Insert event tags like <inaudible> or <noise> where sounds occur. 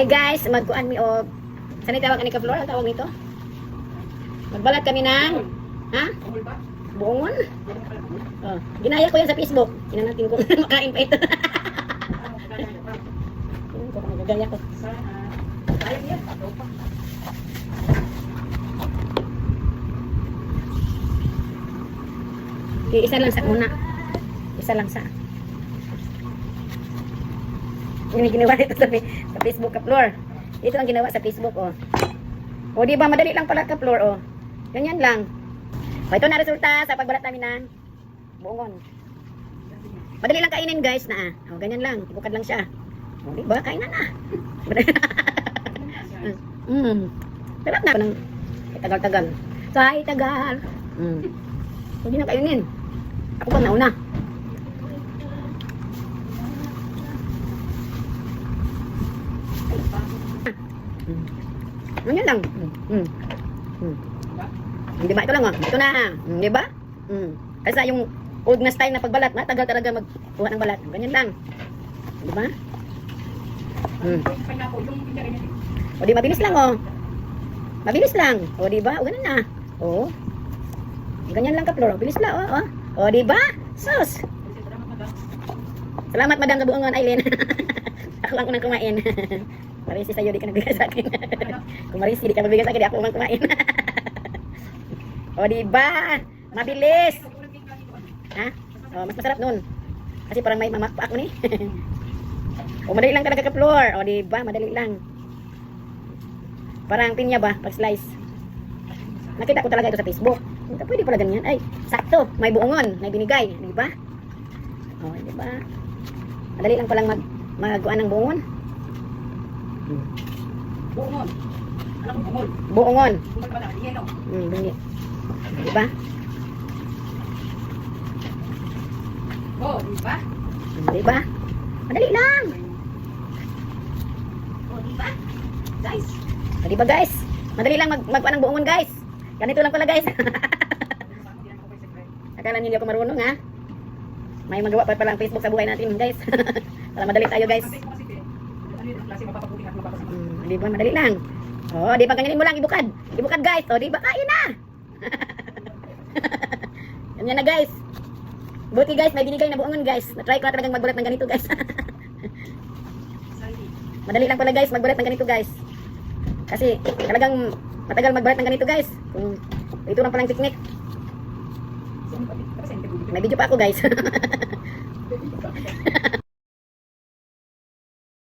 Hi guys, magkuan mi og Saan tawag ani ka Flor? Ang tawag nito? Magbalat kami ng ha? Buongon? Oh, ginaya ko yan sa Facebook. Tingnan natin kung <laughs> makain pa ito. Magagaya ko. Okay, isa lang sa una. Isa lang sa. Yun yung ginawa dito sa, sa Facebook ka Flor. Ito ang ginawa sa Facebook, oh. O, di ba? Madali lang pala ka, Flor, oh. Ganyan lang. O, ito na resulta sa pagbalat namin ng buongon. Madali lang kainin, guys, na, ah. O, ganyan lang. Ibukad lang siya. O, di ba? Kain na <laughs> mm. Sarap na. Ng, tagal-tagal. Say, tagal. Mm. Hindi na kainin. Ako ba nauna? Mm. Ganyan lang. Mm. Mm. Di ba? Ito lang, oh. Ito na. Mm, di ba? Mm. Kasi yung old na style na pagbalat, matagal talaga magkuha ng balat. Ganyan lang. Di ba? Mm. O di mabilis lang, oh. Mabilis lang. O di ba? O ganun na. O. Ganyan lang ka, Flor. Bilis lang, oh. oh. O di ba? Sus. Salamat, Madam Kabuangan Aileen. <laughs> ako lang unang kumain. <laughs> Marisi sa'yo, di ka nagbigay sa akin. <laughs> Kung Marisi, di ka magbigay sa akin, di ako unang kumain. <laughs> o, di ba? Mabilis. Ha? O, mas masarap nun. Kasi parang may mamakpa ako ni. <laughs> o, madali lang talaga ka, Flor. O, di ba? Madali lang. Parang pinya ba? Pag slice. Nakita ko talaga ito sa Facebook. Ito, pwede pala ganyan. Ay, sakto. May buongon. May binigay. Di ba? O, di ba? Madali lang palang mag magawa ng buongon. Buongon. Alam ko bungol. Buongon. Bungol pala, di yan o. Hmm, bunyi. Di ba? Oh, di ba? Hmm, Di ba? Madali lang. Oh, di ba? Guys, O, di ba guys? Madali lang mag magkuha ng buongon guys. Ganito lang pala guys. <laughs> Akala niyo hindi ako marunong ha? May magawa pa pala ang Facebook sa buhay natin guys. <laughs> Para madali tayo guys. kasi mo kasi, eh, ano yun, klase. Hmm, di ba? Madali lang. Oh, di ba ganyanin mo lang ibukad. Ibukad guys. O, di ba? Kain na. <laughs> Ganyan na guys. Buti guys, may binigay na buongon guys. Na-try ko na talagang magbulat ng ganito guys. <laughs> Madali lang pala guys, magbulat ng ganito guys. Kasi talagang matagal magbulat ng ganito guys. Kung ito lang palang technique. May video pa ako guys. <laughs>